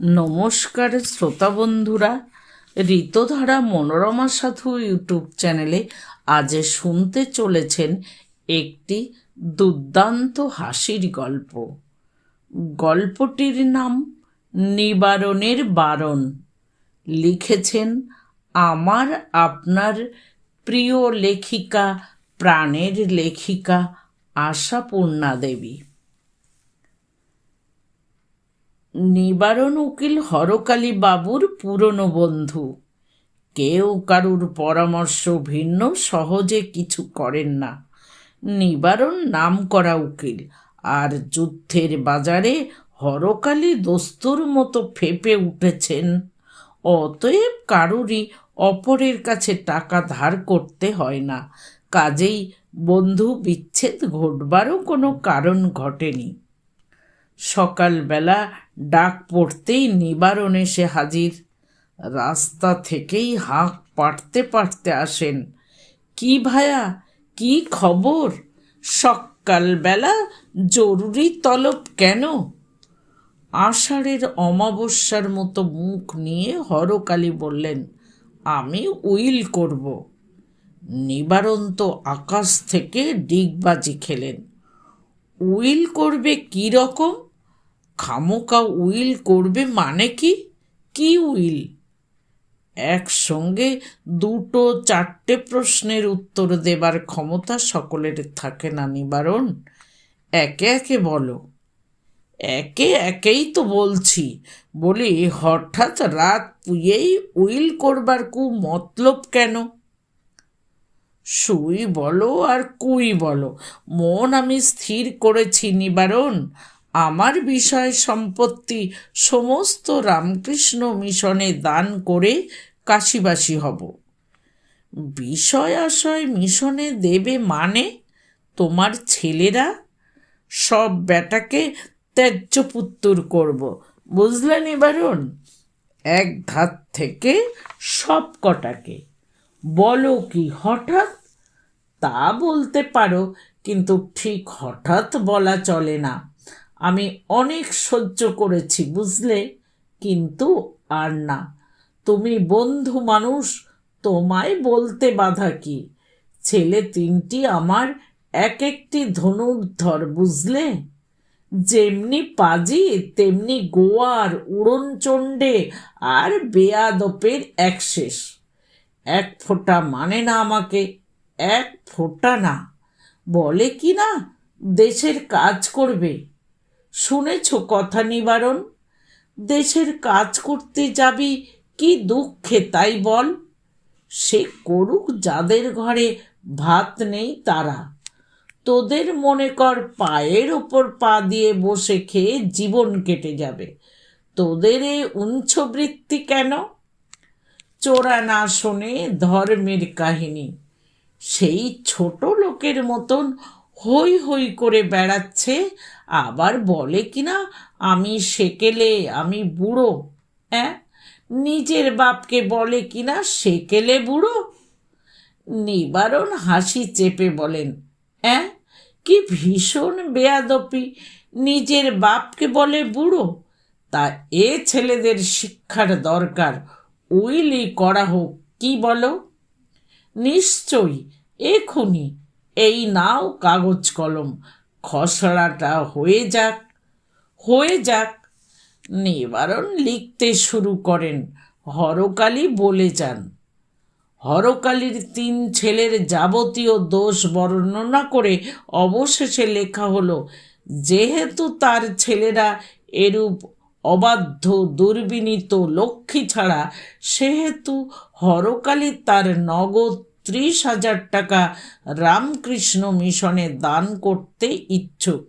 নমস্কার শ্রোতা বন্ধুরা, ঋতধারা মনোরমা সাধু ইউটিউব চ্যানেলে আজ শুনতে চলেছেন একটি দুর্দান্ত হাসির গল্প। গল্পটির নাম নিবারণের বারণ। লিখেছেন আমার আপনার প্রিয় লেখিকা, প্রাণের লেখিকা আশাপূর্ণা দেবী। নিবারণ উকিল হরকালী বাবুর পুরনো বন্ধু। কেউ কারুর পরামর্শ ভিন্ন, সহজে কিছু করেন না। নিবারণ নাম করা উকিল, আর যুদ্ধের বাজারে হরকালী দস্তুর মতো ফেপে উঠেছেন। অতএব কারুরই অপরের কাছে টাকা ধার করতে হয় না। কাজেই বন্ধু বিচ্ছেদ ঘটবারও কোনো কারণ ঘটেনি। সকালবেলা ডাক পড়তেই নিবারণ এসে হাজির। রাস্তা থেকেই হাঁক পাড়তে পাড়তে আসেন। কি ভায়া, কি খবর? সকালবেলা জরুরি তলব কেন? আষাঢ়ের অমাবস্যার মতো মুখ নিয়ে হরকালী বললেন, আমি উইল করব। নিবারণ তো আকাশ থেকে ডিগবাজি খেলেন। উইল করবে কি রকম? খামোকা উইল করবে মানে কি? কি উইল? একসঙ্গে দুটো চারটে প্রশ্নের উত্তর দেবার ক্ষমতা সকলের থাকে না নিবারণ। একে একে বলো। একে একেই তো বলছি। বলি, হঠাৎ রাত পুয়েই উইল করবার কু মতলব কেন? সুই বলো আর কুই বলো। মন আমি স্থির করেছি নিবারণ। আমার বিষয় সম্পত্তি সমস্ত রামকৃষ্ণ মিশনে দান করে কাশিবাসী হব। বিষয় আশয় মিশনে দেবে মানে তোমার ছেলেরা? সব বেটাকে ত্যায্য পুত্তুর করব। বুঝলে নিবারণ? এক ধাত থেকে সব কটাকে। বলো কি হঠাৎ? তা বলতে পারো, কিন্তু ঠিক হঠাৎ বলা চলে না। আমি অনেক সহ্য করেছি, বুঝলে? কিন্তু আর না। তুমি বন্ধু মানুষ, তোমায় বলতে বাধা কি? ছেলে তিনটি আমার এক একটি ধনুর্ধর, বুঝলে? যেমনি পাজি, তেমনি গোয়ার উড়নচণ্ডে আর বেয়াদপের এক শেষ। এক ফোঁটা মানে না আমাকে, এক ফোঁটা না। বলে কি না, দেশের কাজ করবে। শুনেছ কথা নিবারণ, দেশের কাজ করতে যাবি কি দুঃখে তাই বল। সে করুক যাদের ঘরে ভাত নেই তারা। তোদের মনে কর পায়ের ওপর পা দিয়ে বসে খেয়ে জীবন কেটে যাবে। তোদের এ উঞ্ছবৃত্তি কেন? চোরা না শোনে ধর্মের কাহিনী। সেই ছোট লোকের মতন হই হই করে বেড়াচ্ছে, আবার বলে কিনা, আমি সেকেলে, আমি বুড়ো। হ্যাঁ নিজের বাপকে বলে কিনা, সেকেলে বুড়ো? নিবারণ হাসি চেপে বলেন হ্যাঁ কি ভীষণ বেয়াদপি, নিজের বাপকে বলে বুড়ো? তা এ ছেলেদের শিক্ষার দরকার উইলি করা হোক, কি বলো? নিশ্চয়ই, এখুনি। এই নাও কাগজ কলম, খসড়াটা হয়ে যাক। হয়ে যাক। নিবারণ লিখতে শুরু করেন, হরকালী বলে যান। হরকালীর তিন ছেলের যাবতীয় দোষ বর্ণনা করে অবশেষে লেখা হলো, যেহেতু তার ছেলেরা এরূপ অবাধ্য, দুর্বিনীত লক্ষ্মী ছাড়া সেহেতু হরকালী তার নগদ ত্রিশ হাজার টাকা রামকৃষ্ণ মিশনে দান করতে ইচ্ছুক।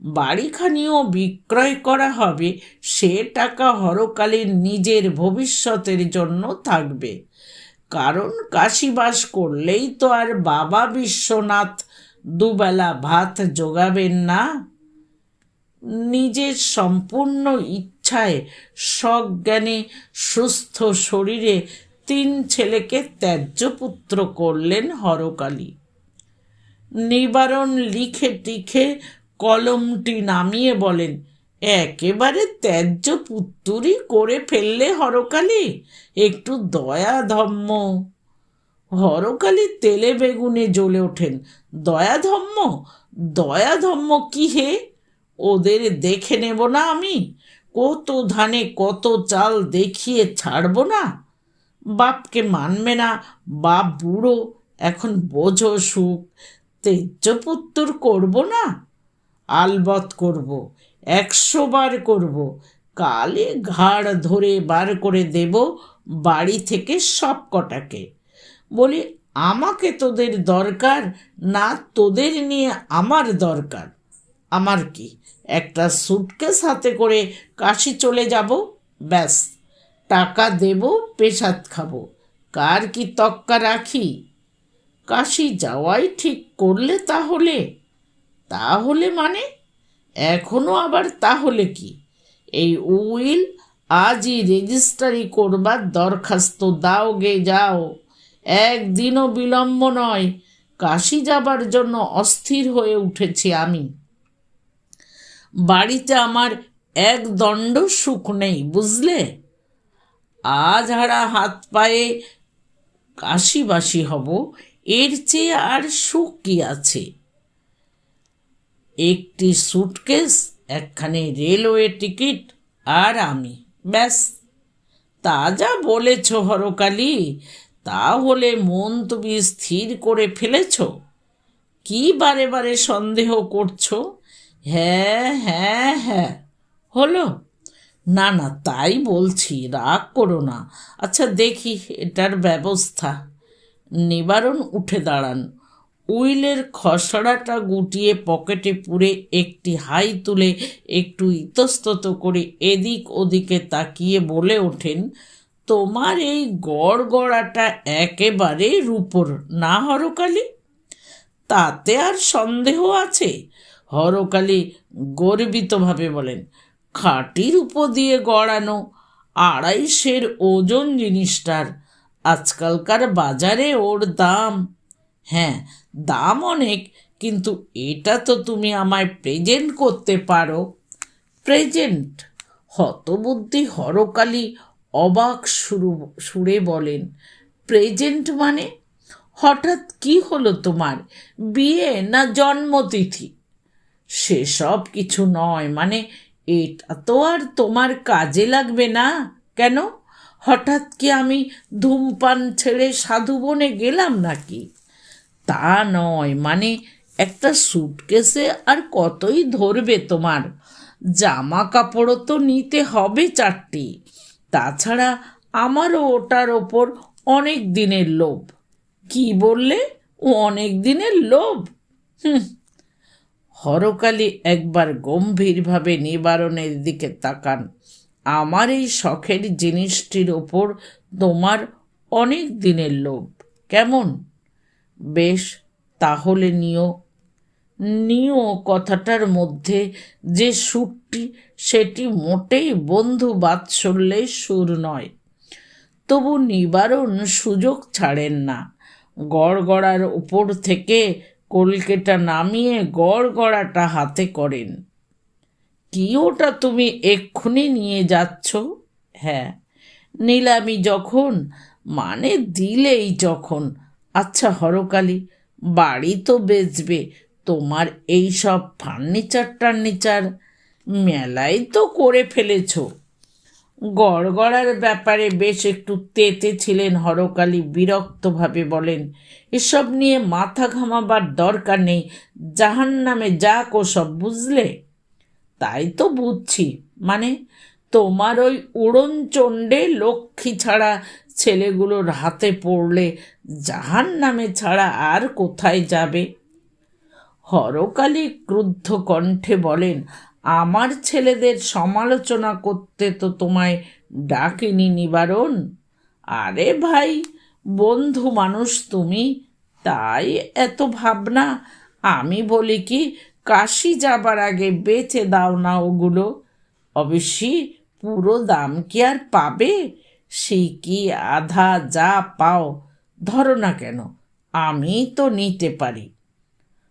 বাড়িখানিও বিক্রয় করা হবে, সে টাকা হরকালীর নিজের ভবিষ্যতের জন্য থাকবে। কারণ কাশিবাস করলেই তো আর বাবা বিশ্বনাথ দুবেলা ভাত যোগাবেন না। নিজের সম্পূর্ণ ইচ্ছায় সজ্ঞানে সুস্থ শরীরে তিন ছেলেকে ত্যায্য পুত্র করলেন হরকালী। নিবারণ লিখে টিখে কলমটি নামিয়ে বলেন, একেবারে ত্যায্য পুত্তুরি করে ফেললে হরকালি, একটু দয়া ধম্ম হরকালি তেলে বেগুনে জ্বলে ওঠেন দয়া ধম্ম দয়া ধম্ম কি হে? ওদের দেখে নেব না আমি? কত ধানে কত চাল দেখিয়ে ছাড়ব না? বাপকে মানবে না, বাপ বুড়ো, এখন বোঝো সুখ। তেজ্যপুত্তর করব না? আলবত করব, একশো বার করব। কালে ঘাড় ধরে বার করে দেব বাড়ি থেকে সব কটাকে। বলি, আমাকে তোদের দরকার না তোদের নিয়ে আমার দরকার। আমার কি? একটা সুটকেস হাতে করে কাশি চলে যাব? ব্যাস, টাকা দেব, পেশাদ খাব। কার কি তক্কা রাখি? কাশি যাওয়াই ঠিক করলে তাহলে? তাহলে মানে? এখনও আবার তাহলে কি? এই উইল আজই রেজিস্ট্রারি করবার দরখাস্ত দাও গে, যাও। একদিনও বিলম্ব নয়। কাশি যাবার জন্য অস্থির হয়ে উঠেছি আমি। বাড়িতে আমার এক দণ্ড সুখ নেই, বুঝলে? আজ হারা হাত পায়ে কাশিবাসি হব, এর চেয়ে আর সুখ কি আছে? একটি সুটকেস একখানে রেলওয়ে টিকিট আর আমি, ব্যাস। তা যা বলেছ হরকালি তাহলে মন তুমি স্থির করে ফেলেছ? কি বারে বারে সন্দেহ করছ? হ্যাঁ হ্যাঁ হ্যাঁ। হলো? না না, তাই বলছি, রাগ করো না। আচ্ছা দেখি, এটার ব্যবস্থা। নিবারণ, উঠে দাঁড়ান। উইলের খসড়াটা গুটিয়ে পকেটে পুরে একটি হাই তুলে একটু ইতস্তত করে এদিক ওদিকে তাকিয়ে বলে ওঠেন, তোমার এই গড় গড়াটা একেবারে রূপর, না হরকালি? তাতে আর সন্দেহ আছে? হরকালি গর্বিতভাবে বলেন, খাটির উপর দিয়ে গড়ানো আড়াইশের ওজন জিনিসটার আজকালকার বাজারে ওর দাম। হ্যাঁ দাম অনেক, কিন্তু এটা তো তুমি আমায় প্রেজেন্ট করতে পারো। প্রেজেন্ট হতবুদ্ধি হরকালি অবাক শুরু সুরে বলেন প্রেজেন্ট মানে? হঠাৎ কি হলো তোমার? বিয়ে না জন্মতিথি? সেসব কিছু নয়। মানে এটা তো আর তোমার কাজে লাগবে না। কেন? হঠাৎ কি আমি ধূমপান ছেড়ে সাধু বনে গেলাম নাকি? তা নয়। মানে একটা সুটকেসে আর কতই ধরবে তোমার? জামা কাপড়ও তো নিতে হবে চারটি। তাছাড়া আমারও ওটার ওপর অনেক দিনের লোভ। কি বললে? ও অনেক দিনের লোভ? হুম। হরকালি একবার গম্ভীরভাবে নিবারণের দিকে তাকান। আমার এই শখের জিনিসটির ওপর তোমার অনেক দিনের লোভ। কেমন? বেশ, তাহলে নিও। নিও কথাটার মধ্যে যে সুরটি, সেটি মোটেই বন্ধু বাৎসল্যের সুর নয়। তবু নিবারণ সুযোগ ছাড়েন না। গড়গড়ার উপর থেকে কলকেটা নামিয়ে গড়গড়াটা হাতে করেন। কি ওটা তুমি এক্ষুনি নিয়ে যাচ্ছ? হ্যাঁ নিলামি যখন মানে দিলেই যখন। আচ্ছা হরকালি, বাড়ি তো বেচবে, তোমার এই সব ফার্নিচার টার্নিচার মেলায় তো করে ফেলেছ। গড়গড়ার ব্যাপারে বেশ একটু তেতে ছিলেন হরকালি, বিরক্তভাবে বলেন, এসব নিয়ে মাথা ঘামাবার দরকার নেই জাহান নামে যাক সব বুঝলে? তাই তো বুঝছি মানে তোমার ওই উড়ন চণ্ডে লক্ষ্মী ছাড়া ছেলেগুলোর হাতে পড়লে জাহান নামে ছাড়া আর কোথায় যাবে? হরকালী ক্রুদ্ধ কণ্ঠে বলেন আমার ছেলেদের সমালোচনা করতে তো তোমায় ডাকিনি নিবারণ। আরে ভাই, বন্ধু মানুষ তুমি, তাই এত ভাবনা। আমি বলি কি, কাশি যাবার আগে বেচে দাও না ওগুলো। অবশ্যই পুরো দাম কি আর পাবে? সেই কি আধা যা পাও, ধরো না কেন, আমি তো নিতে পারি।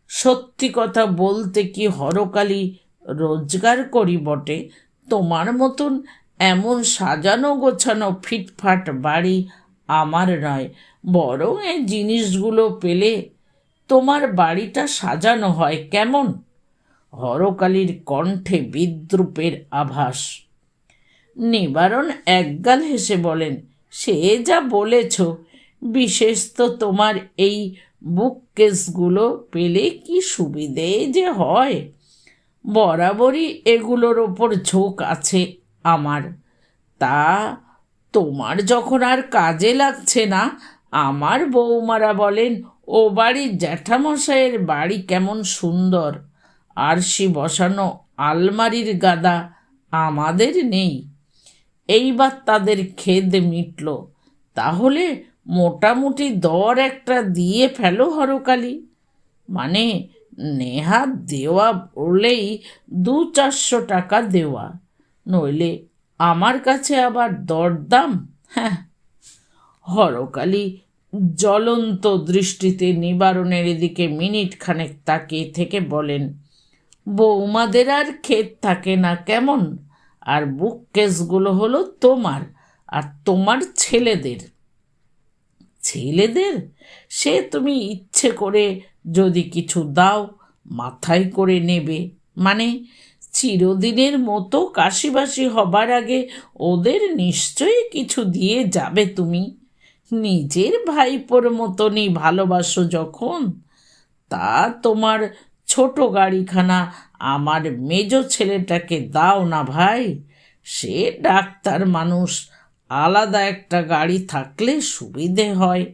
সত্যি কথা বলতে কি হরকালি রোজগার করি বটে। তোমার মতন এমন সাজানো গোছানো ফিটফাট বাড়ি আমার নয়। বরং এই জিনিসগুলো পেলে তোমার বাড়িটা সাজানো হয় কেমন? হরকালীর কণ্ঠে বিদ্রুপের আভাস। নিবারণ একগাল হেসে বলেন, সে যা বলেছ, বিশেষ তো তোমার এই বুক কেসগুলো পেলে কি সুবিধে যে হয়? বরাবরই এগুলোর ওপর ঝোঁক আছে আমার। তা তোমার যখন আর কাজে লাগছে না, আমার বৌমারা বলেন, ও বাড়ির জ্যাঠামশাইয়ের বাড়ি কেমন সুন্দর। আরশি বসানো আলমারির গাদা আমাদের নেই। এইবার তাদের খেদ মিটল। তাহলে মোটামুটি দর একটা দিয়ে ফেলো হরকালি। মানে নেহাত দেওয়া বলেই দু চারশো টাকা দেওয়া। নইলে আমার কাছে আবার দরদাম? হ্যাঁ। হরকালি জ্বলন্ত দৃষ্টিতে নিবারণের এদিকে মিনিট খানেক তাকিয়ে থেকে বলেন, বৌমাদের আর ক্ষেত থাকে না কেমন? আর বুক কেসগুলো হলো তোমার, আর তোমার ছেলেদের। ছেলেদের? সে তুমি ইচ্ছে করে যদি কিছু দাও, মাথায় করে নেবে। মানে চিরদিনের মতো কাশিবাসি হবার আগে ওদের নিশ্চয়ই কিছু দিয়ে যাবে তুমি। নিজের ভাইপোর মতনই ভালোবাসো যখন। তা তোমার ছোট গাড়িখানা আমার মেজ ছেলেটাকে দাও না ভাই। সে ডাক্তার মানুষ আলাদা একটা গাড়ি থাকলে সুবিধে হয়।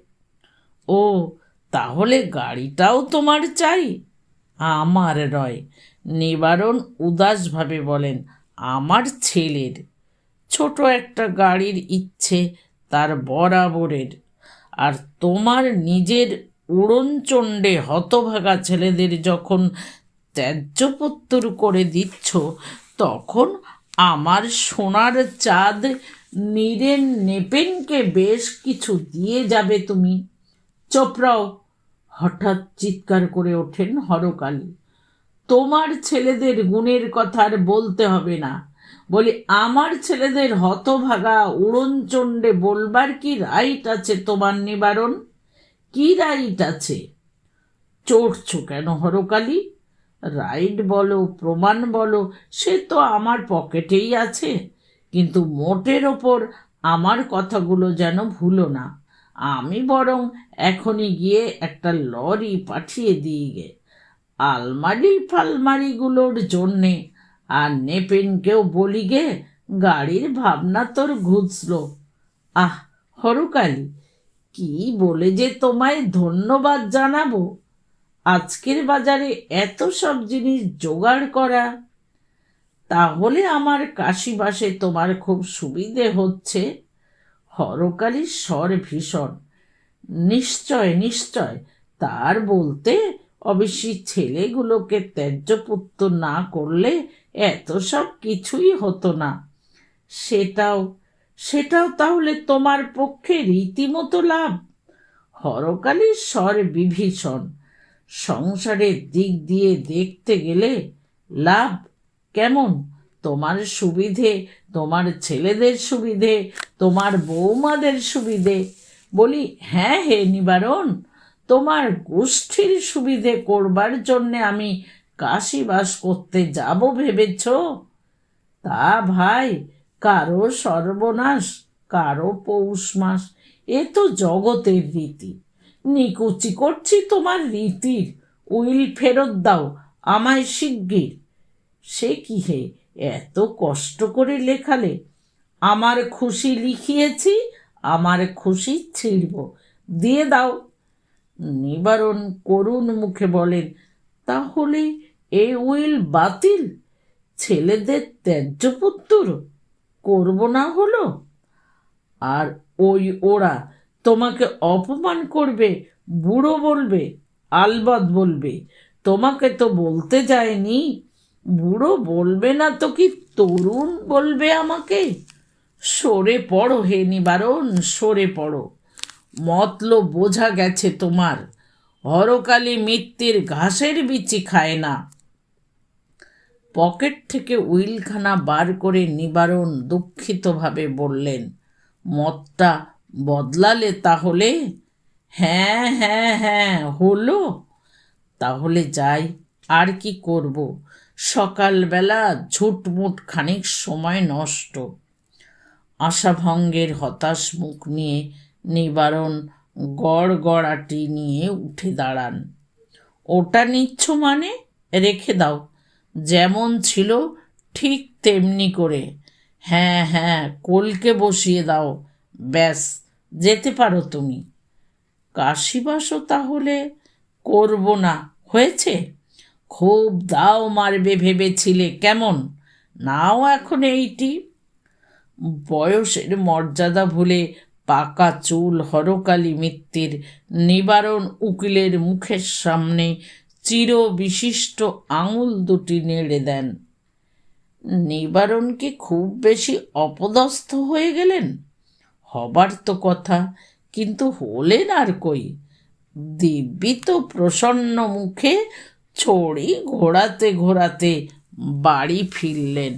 ও, তাহলে গাড়িটাও তোমার চাই? আমার নয়, নিবারণ উদাসভাবে বলেন, আমার ছেলের। ছোট একটা গাড়ির ইচ্ছে তার বরাবরের। আর তোমার নিজের উড়নচণ্ডে হতভাগা ছেলেদের যখন ত্যায্যপত্তর করে দিচ্ছ, তখন আমার সোনার চাঁদ নীরেন নেপেনকে বেশ কিছু দিয়ে যাবে তুমি। চোপড়াও হঠাৎ চিৎকার করে ওঠেন হরকালী। তোমার ছেলেদের গুণের কথা আর বলতে হবে না। বলি, আমার ছেলেদের হতভাগা উড়নচণ্ডে বলবার কি রাইট আছে তোমার নিবারণ? কি রাইট আছে? চড়ছো কেন হরকালী? রাইট বলো, প্রমাণ বলো, সে তো আমার পকেটেই আছে। কিন্তু মোটের ওপর আমার কথাগুলো যেন ভুলো না। আমি বরং এখনই গিয়ে একটা লরি পাঠিয়ে দিই গে। আলমারি ফালমারিগুলোর জন্যে। আর নেপেনকেও বলি গে, গাড়ির ভাবনা তোর ঘুচলো। আহ, হরকালি, কি বলে যে তোমায় ধন্যবাদ জানাব? আজকের বাজারে এত সব জিনিস জোগাড় করা, তাহলে আমার কাশিবাসে তোমার খুব সুবিধে হচ্ছে। হরকালীর স্বর ভীষণ। নিশ্চয় নিশ্চয়, তার বলতে অবশ্যই ছেলেগুলোকে ত্যায্যপুত্র না করলে এত সব কিছুই হতো না। সেটাও সেটাও তাহলে তোমার পক্ষে রীতিমতো লাভ। হরকালীর স্বর বিভীষণ। সংসারের দিক দিয়ে দেখতে গেলে লাভ কেমন? তোমার সুবিধে, তোমার ছেলেদের সুবিধে, তোমার বৌমাদের সুবিধে। বলি হ্যাঁ হে নিবারণ, তোমার গোষ্ঠীর সুবিধে করবার জন্যে আমি কাশিবাস করতে যাব ভেবেছ? তা ভাই, কারও সর্বনাশ, কারও পৌষ মাস, এ তো জগতের রীতি। নিকুচি করছি তোমার রীতির। উইল ফেরত দাও আমায় শিগগির। সে কি হে, এত কষ্ট করে লেখালে। আমার খুশি লিখিয়েছি, আমার খুশি ছিড়ব। দিয়ে দাও। নিবারণ করুণ মুখে বলেন, তাহলে এ উইল বাতিল? ছেলেদের ত্যায্যপুত্র করব না হলো? আর ওই ওরা তোমাকে অপমান করবে, বুড়ো বলবে, আলবদ বলবে। তোমাকে তো বলতে যায়নি। বুড়ো বলবে না তো কি তরুণ বলবে আমাকে? সরে পড়ো হে নিবারণ, সরে পড়ো। মতলব বোঝা গেছে তোমার। হরকালী মিত্তির ঘাসের বিচি খায় না। পকেট থেকে উইলখানা বার করে নিবারণ দুঃখিতভাবে বললেন মতটা বদলালে তাহলে? হ্যাঁ হ্যাঁ হ্যাঁ হলো। তাহলে যাই, আর কি করব? সকালবেলা ঝুটমুট খানিক সময় নষ্ট। আশাভঙ্গের হতাশ মুখ নিয়ে নিবারণ গড় গড়াটি নিয়ে উঠে দাঁড়ান। ওটা নিচ্ছ মানে? রেখে দাও। যেমন ছিল, ঠিক তেমনি করে। হ্যাঁ হ্যাঁ কোলকে বসিয়ে দাও। ব্যাস। যেতে পারো তুমি। কাশিবাসও তাহলে করব না। হয়েছে? খুব দাও মারবে ভেবেছিলে, কেমন? নাও এখন এইটি। বয়সের মর্যাদা ভুলে পাকা চুল হরকালী মিত্তির নিবারণ উকিলের মুখের সামনে চির বিশিষ্ট আঙুল দুটি নেড়ে দেন। নিবারণ কি খুব বেশি অপদস্থ হয়ে গেলেন? হবার তো কথা, কিন্তু হলেন আর কই? দিব্যি তো প্রসন্ন মুখে ছড়ি ঘোরাতে ঘোরাতে বাড়ি ফিরলেন।